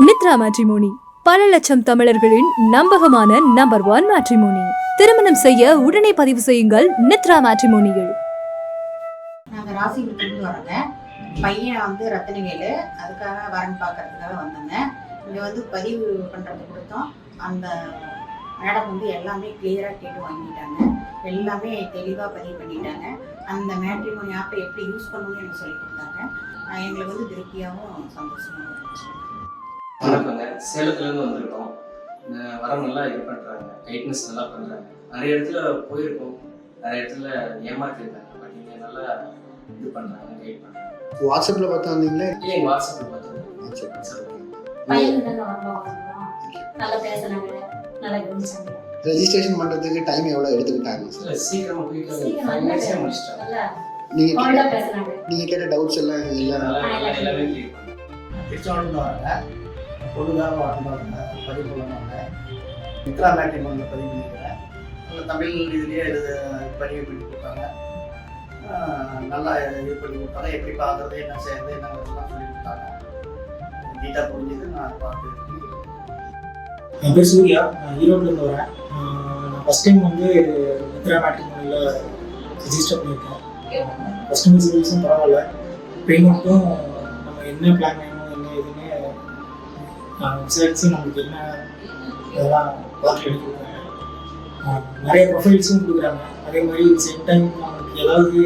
Mitra matrimony. பல லட்சம் தமிழர்களின் நம்பகமான நம்பர் ஒன் மேட்ரிமோனி. திருமணம் செய்ய உடனே பதிவு செய்யுங்கள் மித்ரா மேட்ரிமோனியில். நாங்கள் ராசிபுரத்துலேருந்து வரோங்க. பையன் வந்து ரத்தனவேலு அதுக்காக வரன் பார்க்கறதுக்காக வந்தோங்க. இங்கே வந்து பதிவு பண்ணுறது கொடுத்தோம் அந்த மேடம் வந்து எல்லாமே கிளியராக கேட்டு வாங்கிட்டாங்க. எல்லாமே தெளிவாக பதிவு பண்ணிட்டாங்க. அந்த மேட்ரிமோனி ஆப்பை எப்படி யூஸ் பண்ணணும்னு எனக்கு சொல்லி கொடுத்தாங்க. எங்களுக்கு வந்து திருப்தியாகவும் சந்தோஷமாகவும் இருந்துச்சு. வணக்கங்க. சேலத்துலேருந்து வந்திருக்கோம். இந்த வரம் நல்லா இது பண்ணுறாங்க கைட்னஸ் நல்லா பண்ணுறாங்க நிறைய இடத்துல போயிருக்கோம். நிறைய இடத்துல ஏமாத்திருக்காங்க. பட் இங்கே நல்லா இது பண்ணுறாங்க கைட் பண்ணுறாங்க வாட்ஸ்அப்ல பார்த்தா வந்தீங்களே இல்லை எங்கள் வாட்ஸ்அப்பில் பார்த்தோம் நல்லா பேசுனாங்க நல்லா கவனிச்சாங்க ரெஜிஸ்ட்ரேஷன் பண்றதுக்கு டைம் எவ்வளவு எடுத்துக்கிட்டாங்க? இல்லை சீக்கிரமாக போயிட்டு சீக்கிரம் ஃபைவ் மினிட்ஸே முடிச்சிட்டாங்க. நீங்க கேட்ட- பேசுனாங்க நீங்க கேட்ட டவுட்ஸ் எல்லாம் நல்லா எல்லாமே கிளியர் பண்ணாங்க திருச்செங்கோடு வராங்க பொழுதாக வாழ்ந்தவங்க பதிவு விக்ரா மித்ரா மேட்ரிமோனியில் பதிவு பண்ணிக்கிறேன் நல்ல தமிழ் இதுலேயே எழுத பதிவு பண்ணி கொடுத்தாங்க. நல்லா இது பண்ணி கொடுத்தாங்க. எப்படி பார்க்குறது என்ன செய்யறது என்னங்கிறதுலாம் சொல்லி கொடுத்தாங்க. நீட்டாக புரிஞ்சுது. நான் பார்த்து என் பேர் சூர்யா. நான் ஈரோட்லேருந்து வரேன். நான் ஃபஸ்ட் டைம் வந்து மித்ரா மேட்ரிமோனியில் ரிஜிஸ்டர் பண்ணியிருக்கேன். கஸ்டமர் சர்வீஸும் பரவாயில்ல. பேமெண்ட்டும் நம்ம என்ன பிளான் வேணும் என்ன இதுன்னு ஆஹ் நம்மளுக்கு என்ன இதெல்லாம் பார்த்து எடுத்து கொடுக்குறாங்க நிறைய ப்ரொஃபைல்ஸும் கொடுக்குறாங்க. அதே மாதிரி சேம் டைம் நம்மளுக்கு ஏதாவது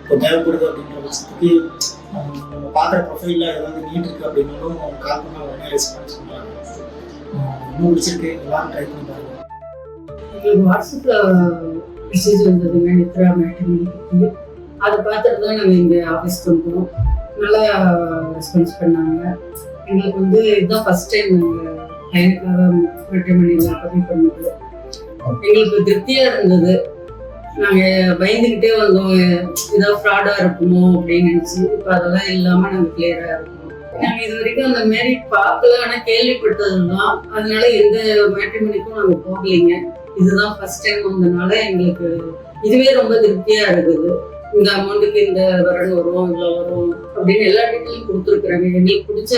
இப்போ தேவைப்படுது அப்படின்ற பட்சத்துக்கு நம்ம பார்க்குற ப்ரொஃபைலில் ஏதாவது நீட் இருக்குது அப்படின்னாலும் கால் பண்ண உடனே ரெஸ்பான்ஸ் பண்ணுறாங்க இன்னும் பிடிச்சிருக்கு. எல்லாம் ட்ரை பண்ணி பாருங்க. எங்களுக்கு வாட்ஸ்அப்பில் மெசேஜ் வந்ததுங்க. நித்ரா மேட்ரிமோனி அதை பார்த்துட்டு தான் நாங்கள் இங்கே ஆஃபீஸ்க்கு வந்தோம் நல்லா ரெஸ்பான்ஸ் பண்ணாங்க. எங்களுக்கு வந்து இதுதான் ஃபர்ஸ்ட் டைம் நாங்கள் பையனுக்காக மேட்ரிமோனியில் பதிவு பண்ணது. எங்களுக்கு திருப்தியாக இருந்தது. நாங்கள் பயந்துக்கிட்டே வந்தோம். ஏதாவது ஃப்ராடாக இருக்குமோ அப்படின்னு நினச்சி இப்போ அதெல்லாம் இல்லாமல் நாங்கள் கிளியராக இருக்கோம். நாங்கள் இது வரைக்கும் அந்த மாரி பார்க்கல. ஆனால் கேள்விப்பட்டது தான் அதனால எந்த மேட்ரிமோனிக்கும் நாங்கள் போகலைங்க. இதுதான் ஃபர்ஸ்ட் டைம் வந்தனால எங்களுக்கு இதுவே ரொம்ப திருப்தியாக இருக்குது இந்த அமௌண்ட்டுக்கு இந்த வரன் வரும் இவ்வளோ வரும் அப்படின்னு எல்லா டீட்டெயிலும் கொடுத்துருக்குறாங்க. எங்களுக்கு பிடிச்ச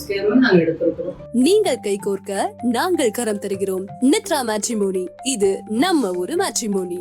ஸ்கேம் நாங்கள் எடுத்திருக்கிறோம். நீங்கள் கை கோர்க்க நாங்கள் கரம் தருகிறோம். நித்ரா மேட்ரிமோனி இது நம்ம ஒரு மேட்ரிமோனி